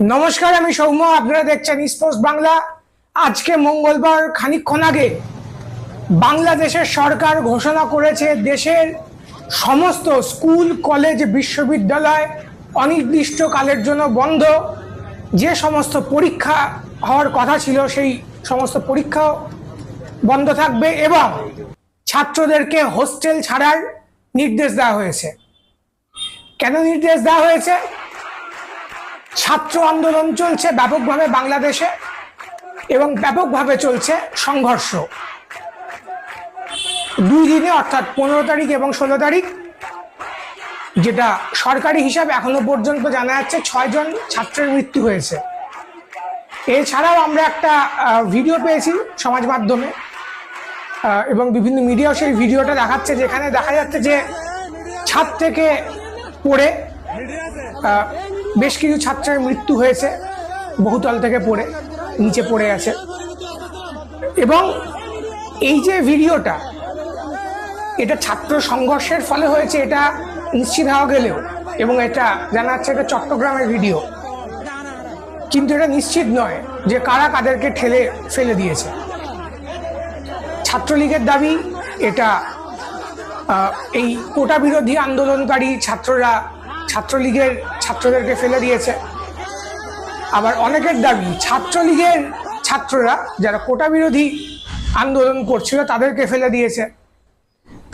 নমস্কার, আমি সৌম্য, আপনারা দেখছেন স্পোর্টস বাংলা আজকে মঙ্গলবার খানিকক্ষণ আগে বাংলাদেশের সরকার ঘোষণা করেছে দেশের সমস্ত স্কুল, কলেজ, বিশ্ববিদ্যালয় অনির্দিষ্টকালের জন্য বন্ধ। যে সমস্ত পরীক্ষা হওয়ার কথা ছিল, সেই সমস্ত পরীক্ষাও বন্ধ থাকবে এবং ছাত্রদেরকে হোস্টেল ছাড়ার নির্দেশ দেওয়া হয়েছে। কেন নির্দেশ দেওয়া হয়েছে? ছাত্র আন্দোলন চলছে ব্যাপকভাবে বাংলাদেশে এবং ব্যাপকভাবে চলছে সংঘর্ষ। দুই দিনে, অর্থাৎ পনেরো তারিখ এবং ষোলো তারিখ, যেটা সরকারি হিসাবে এখনও পর্যন্ত জানা যাচ্ছে ছয়জন ছাত্রের মৃত্যু হয়েছে। এছাড়াও আমরা একটা ভিডিও পেয়েছি সমাজ মাধ্যমে এবং বিভিন্ন মিডিয়াও সেই ভিডিওটা দেখাচ্ছে, যেখানে দেখা যাচ্ছে যে ছাদ থেকে পড়ে বেশ কিছু ছাত্রের মৃত্যু হয়েছে, বহুতল থেকে পড়ে, নিচে পড়ে আছে। এবং এই যে ভিডিওটা, এটা ছাত্র সংঘর্ষের ফলে হয়েছে, এটা নিশ্চিত হওয়া গেলেও, এবং এটা জানা যাচ্ছে এটা চট্টগ্রামের ভিডিও। কিন্তু এটা নিশ্চিত নয় যে কারা কাদেরকে ঠেলে ফেলে দিয়েছে। ছাত্রলীগের দাবি, এটা এই কোটা বিরোধী আন্দোলনকারী ছাত্ররা ছাত্রলীগের ছাত্রদেরকে ফেলে দিয়েছে। আবার অনেকের দাবি ছাত্রলীগের ছাত্ররা যারা কোটা বিরোধী আন্দোলন করছিল, তাদেরকে ফেলে দিয়েছে।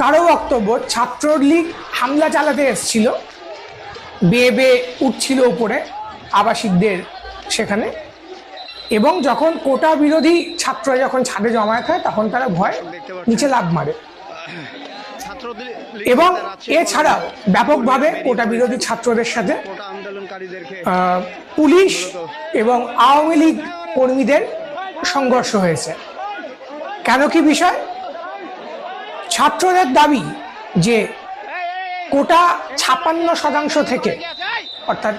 কারও বক্তব্য, ছাত্রলীগ হামলা চালাতে এসেছিল, বেয়ে বেয়ে উঠছিল উপরে আবাসিকদের সেখানে। এবং যখন কোটা বিরোধী ছাত্ররা যখন ছাদে জমায়েত হয়, তখন তারা ভয়, নিচে লাভ মারে। এবং এছাড়াও ব্যাপকভাবে কোটা বিরোধী ছাত্রদের সাথে পুলিশ এবং আওয়ামী লীগ কর্মীদের সংঘর্ষ হয়েছে। কেন কি বিষয়? ছাত্রদের দাবি যে কোটা ছাপান্ন শতাংশ থেকে অর্থাৎ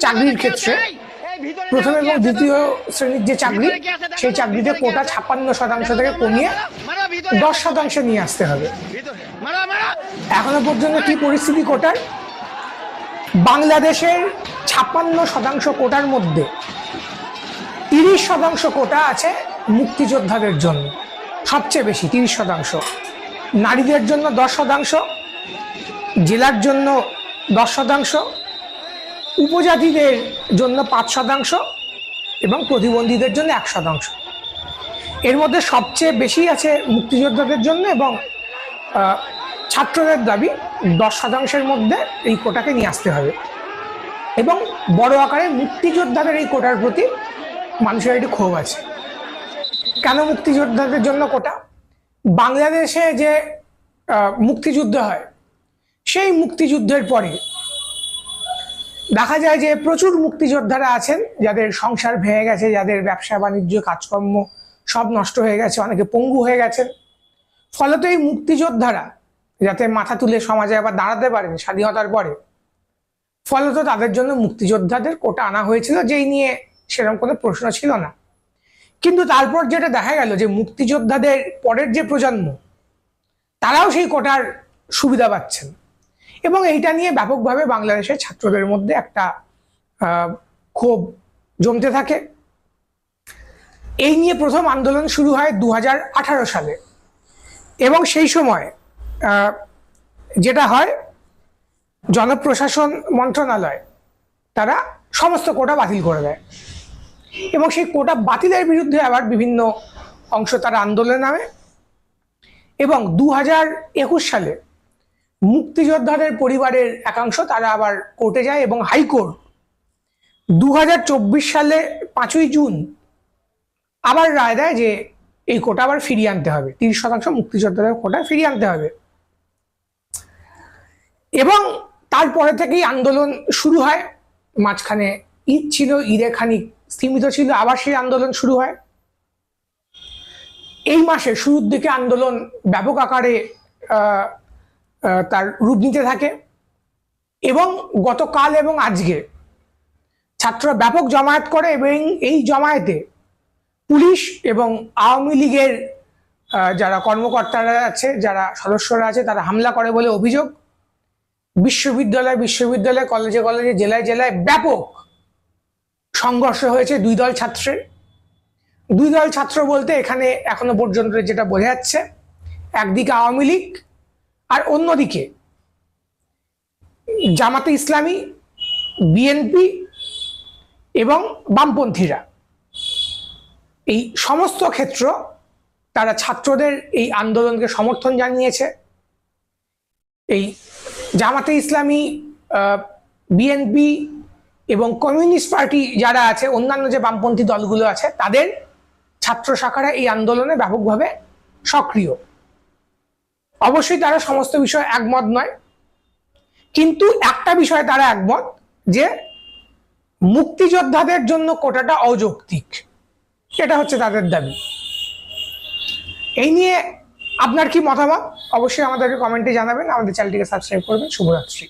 চাকরির ক্ষেত্রে প্রথম এবং দ্বিতীয় শ্রেণির যে চাকরি সেই চাকরিতে কোটা ছাপান্ন শতাংশ থেকে কমিয়ে দশ শতাংশ নিয়ে আসতে হবে। এখনও পর্যন্ত কি পরিস্থিতি কোটার? বাংলাদেশের ছাপ্পান্ন শতাংশ কোটার মধ্যে তিরিশ শতাংশ কোটা আছে মুক্তিযোদ্ধাদের জন্য। সবচেয়ে বেশি তিরিশ শতাংশ। নারীদের জন্য দশ শতাংশ, জেলার জন্য দশ শতাংশ, উপজাতিদের জন্য পাঁচ শতাংশ এবং প্রতিবন্ধীদের জন্য এক শতাংশ। এর মধ্যে সবচেয়ে বেশি আছে মুক্তিযোদ্ধাদের জন্য এবং ছাত্রদের দাবি দশ শতাংশের মধ্যে এই কোটাকে নিয়ে আসতে হবে। এবং বড় আকারে মুক্তিযোদ্ধাদের এই কোটার প্রতি মানুষের একটি ক্ষোভ আছে। কেন মুক্তিযোদ্ধাদের জন্য কোটা? বাংলাদেশে যে মুক্তিযুদ্ধ হয়, সেই মুক্তিযুদ্ধের পরে দেখা যায় যে প্রচুর মুক্তিযোদ্ধারা আছেন যাদের সংসার ভেঙে গেছে, যাদের ব্যবসা বাণিজ্য কাজকর্ম সব নষ্ট হয়ে গেছে, অনেকে পঙ্গু হয়ে গেছেন। ফলত এই মুক্তিযোদ্ধারা যাতে মাথা তুলে সমাজে আবার দাঁড়াতে পারেন স্বাধীনতার পরে, ফলত তাদের জন্য মুক্তিযোদ্ধাদের কোটা আনা হয়েছিল, যেই নিয়ে সেরকম কোনো প্রশ্ন ছিল না। কিন্তু তারপর যেটা দেখা গেল যে মুক্তিযোদ্ধাদের পরের যে প্রজন্ম, তারাও সেই কোটার সুবিধা পাচ্ছেন। এবং এইটা নিয়ে ব্যাপকভাবে বাংলাদেশের ছাত্রদের মধ্যে একটা ক্ষোভ জমতে থাকে। এই নিয়ে প্রথম আন্দোলন শুরু হয় দু হাজার আঠারো সালে। এবং সেই সময় যেটা হয়, জনপ্রশাসন মন্ত্রণালয়, তারা সমস্ত কোটা বাতিল করে দেয়। এবং সেই কোটা বাতিলের বিরুদ্ধে আবার বিভিন্ন অংশ তারা আন্দোলনে নামে। এবং দু হাজার একুশ সালে মুক্তিযোদ্ধাদের পরিবারের একাংশ তারা আবার কোর্টে যায় এবং হাইকোর্ট দু হাজার চব্বিশ সালে পাঁচই জুন আবার রায় দেয় যে এই কোটা আবার ফিরিয়ে আনতে হবে। তিরিশ শতাংশ মুক্তিযোদ্ধাদের কোটা ফিরিয়ে আনতে হবে। এবং তারপরে থেকেই আন্দোলন শুরু হয়। মাঝখানে ঈদ ছিল ঈদে খানিক স্থিমিত ছিল, আবার সেই আন্দোলন শুরু হয়। এই মাসে শুরুর দিকে আন্দোলন ব্যাপক আকারে তার রূপ নিতে থাকে। এবং গতকাল এবং আজকে ছাত্ররা ব্যাপক জমায়েত করে এবং এই জমায়েতে পুলিশ এবং আওয়ামী লীগের যারা কর্মকর্তারা আছে, যারা সদস্যরা আছে, তারা হামলা করে বলে অভিযোগ। বিশ্ববিদ্যালয় বিশ্ববিদ্যালয়, কলেজে কলেজে, জেলায় জেলায় ব্যাপক সংঘর্ষ হয়েছে দুই দল ছাত্রের। দুই দল ছাত্র বলতে এখানে এখনও পর্যন্ত যেটা বোঝা যাচ্ছে, একদিকে আওয়ামী লীগ আর অন্যদিকে জামাতে ইসলামী, বিএনপি এবং বামপন্থীরা। এই সমস্ত ক্ষেত্র তারা ছাত্রদের এই আন্দোলনকে সমর্থন জানিয়েছে। এই জামাতে ইসলামী বিএনপি এবং কমিউনিস্ট পার্টি যারা আছে, অন্যান্য যে বামপন্থী দলগুলো আছে, তাদের ছাত্র শাখারা এই আন্দোলনে ব্যাপকভাবে সক্রিয়। অবশ্যই তারা সমস্ত বিষয়ে একমত নয়। কিন্তু একটা বিষয়ে তারা একমত যে মুক্তিযোদ্ধাদের জন্য কোটাটা অযৌক্তিক। এটা হচ্ছে তাদের দাবি। এই নিয়ে আপনার কি মতামত? অবশ্যই আমাদেরকে কমেন্টে জানাবেন। আমাদের চ্যানেলটিকে সাবস্ক্রাইব করবেন। শুভরাত্রি।